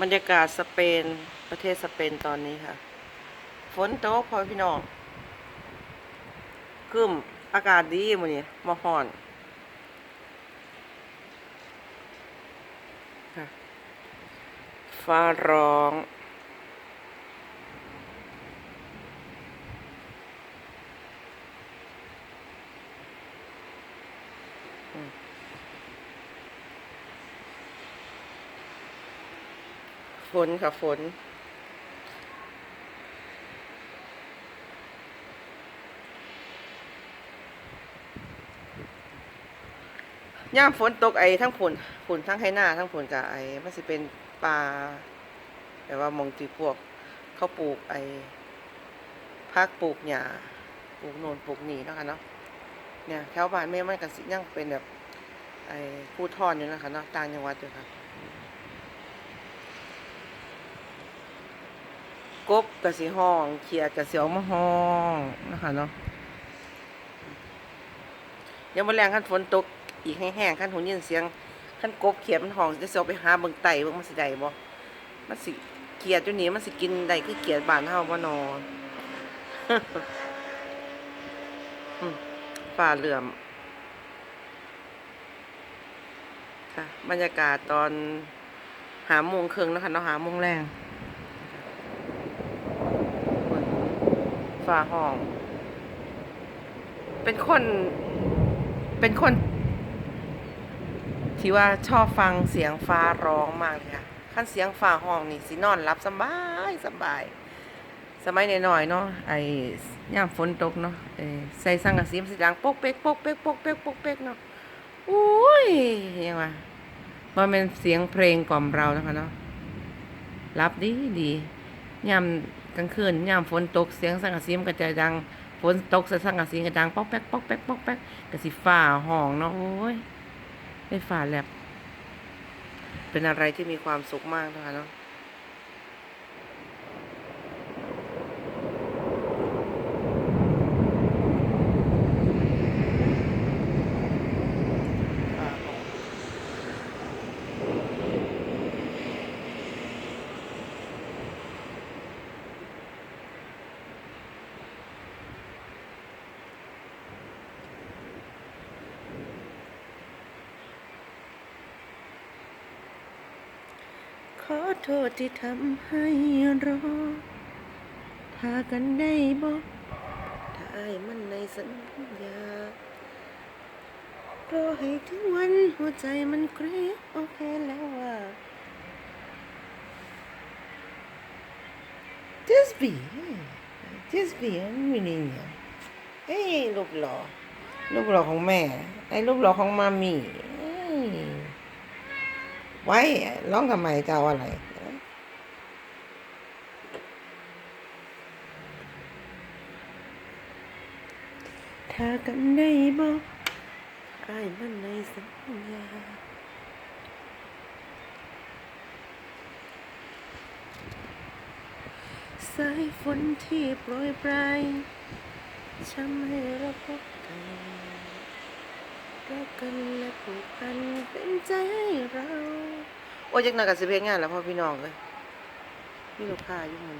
บรรยากาศสเปนประเทศสเปนตอนนี้ค่ะ ฝนตกพอพี่น้องครึ้มอากาศดีมื้อนี้มาฮ้อนฟ้าร้อง ฝนค่ะฝน ย่ามฝนตกไอ้ทั้งฝนฝนทั้งไห้หน้าทั้งฝนกับไอ้มันสิเป็นปลาแต่ว่ามองที่พวก เขาปลูกไอ้พักปลูกหญ้าปลูกโนนปลูกนี่นะคะเนาะเนี่ยแถวบ้านแม่มันก็สิยังเป็นแบบไอ้ผู้ทอนอยู่นะคะเนาะต่างจังหวัดอยู่ค่ะ กบกะสิห้องเขียดกะสิออกมาห้องนะคะเนาะเดี๋ยวมาแรงขั้นฝนตกอีกแห้งๆขั้นหูยินเสียงขั้นกบเขียดมันห้องจะเสียวไปหาเบิ่งไตเบิ่งมันสิได้บ่มันสิเขียดอยู่นี่มันสิกินได้คือเขียดบานเฮาบ่นอนอืมฟ้าเหลื่อมค่ะบรรยากาศตอนหาโมงครึ่งนะคะเนาะหาโมงแรง ฟ้าห้อง เป็นคน เป็นคน ที่ว่าชอบฟังเสียงฟ้าร้องมากเลยค่ะขั้นเสียงฟ้าห้องนี่สินอนรับสบายสบาย สมัยน้อยๆเนาะไอ้ย่ามฝนตกเนาะเอ้ใส่สังกะสีมันสิดังปกเป๊กปกเป๊กปกเป๊กปกเป๊กเนาะอุ้ยยังว่ามันเป็นเสียงเพลงกล่อมเรานะคะเนาะรับดีดี ยามกลางคืนยามฝนตกเสียงสังกะสีมันก็จะดังฝนตกเสียงสังกะสีก็ดังป๊อกแป๊กป๊อกแป๊กป๊อกแป๊กกระสีฝ้าห้องเนาะโอ้ยได้ฝ้าแลบเป็นอะไรที่มีความสุขมากนะคะเนาะ ขอโทษที่ทำให้รอถ้ากันได้บอกได้มันในสัญญารอให้ถึงวันหัวใจมันเกรียโอเคแล้วว่า just be just be a menina เอ้ยรูปหล่อรูปหล่อของแม่ ไอ้รูปหล่อของมามีเอ้ย ไว้ร้องทำไมจะเอาอะไรถ้ากันได้บอกไอ้มันในสัญญาสายฝนที่โปรยปลายช้ำให้เราพบกัน รักกันและผูกพันเป็นใจเรา โอ้ยจักหนักกับสิเพลงงานแล้วพ่อพี่น้องเลยมีลูกค้าอยู่มัน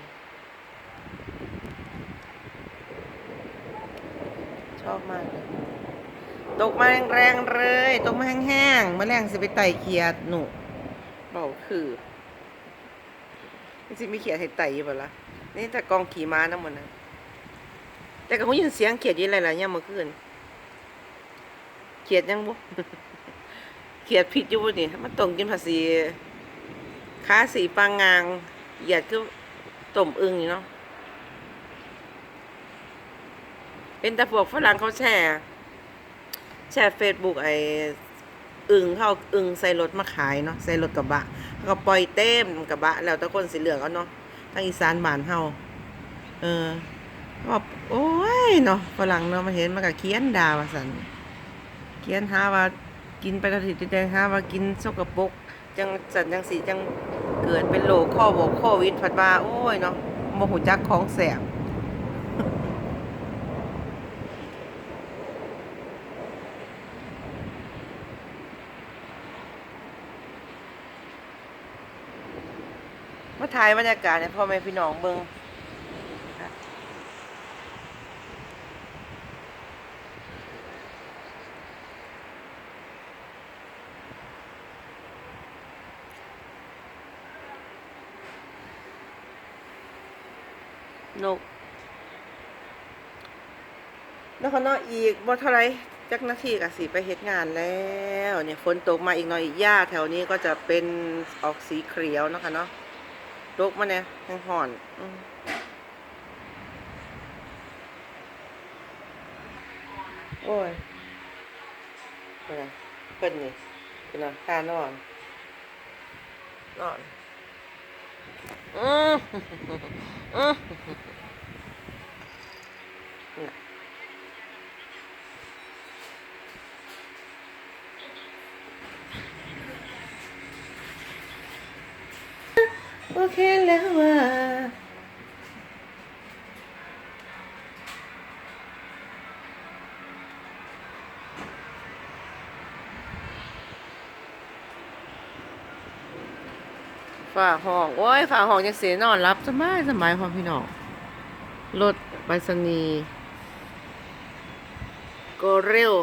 ชอบมากเลยตกมาแรงๆเลย ตกมาแห้งๆมาแรงสิไปไต่เขียดหนูเบาคือจริงมีเขียดให้ไต่อยู่เปล่าล่ะนี่แต่กองขี่ม้าน้ำมันนะแต่ก็คงยินเสียงเขียดยี่ไรล่ะเนี่ยามมื่อคืน เขียดยังบุเขียดผิดอยู่บุนี่มันต้องกินภาษีค้าสีปางงางเหยียดคือต้มอึงนี่เนาะเป็นแต่พวกฝรั่งเขาแชร์แชร์เฟซบุ๊กไอ้อึงเขาอึงใส่รถมาขายเนาะใส่รถกระบะแล้วก็ปล่อยเต็มกระบะ แล้วต่คนสีเหลืองเอาเนาะทางอีสานบ้านเฮาเออเขาบอกโอ้ยเนาะฝรั่งเนาะมาเห็นมันก็เขียนดาวสัน ขียนหาว่ากินไปกระติดแดงหาว่ากินสกปรกจังสันจังสีจังเกิดเป็นโรคข้อบกโควิดผัดว่าโอ้ยเนาะโมโหจักของแสบมาถ่ายบรรยากาศให้พ่อแม่พี่น้องเบิ่ง นกแล้วก็เนาะอีกบ่เท่าไรจักนาทีก็สิไปเฮ็ดงานแล้วเนี่ยฝนตกมาอีกหน่อยหญ้าแถวนี้ก็จะเป็นออกสีเขียวนะคะเนาะตกมาเนี่ยยังห่อนอโอ้ยเป็นไงเพิ่นนี่เป็นไงท่านอนนอน อืมอืมน่ะ โอเคแล้วว่า ฝ่าห้อง โอ้ยฝ่าห้องยังเสียนอนรับสบายสบายความพี่น้องรถไปรษณีย์ก็เร็ว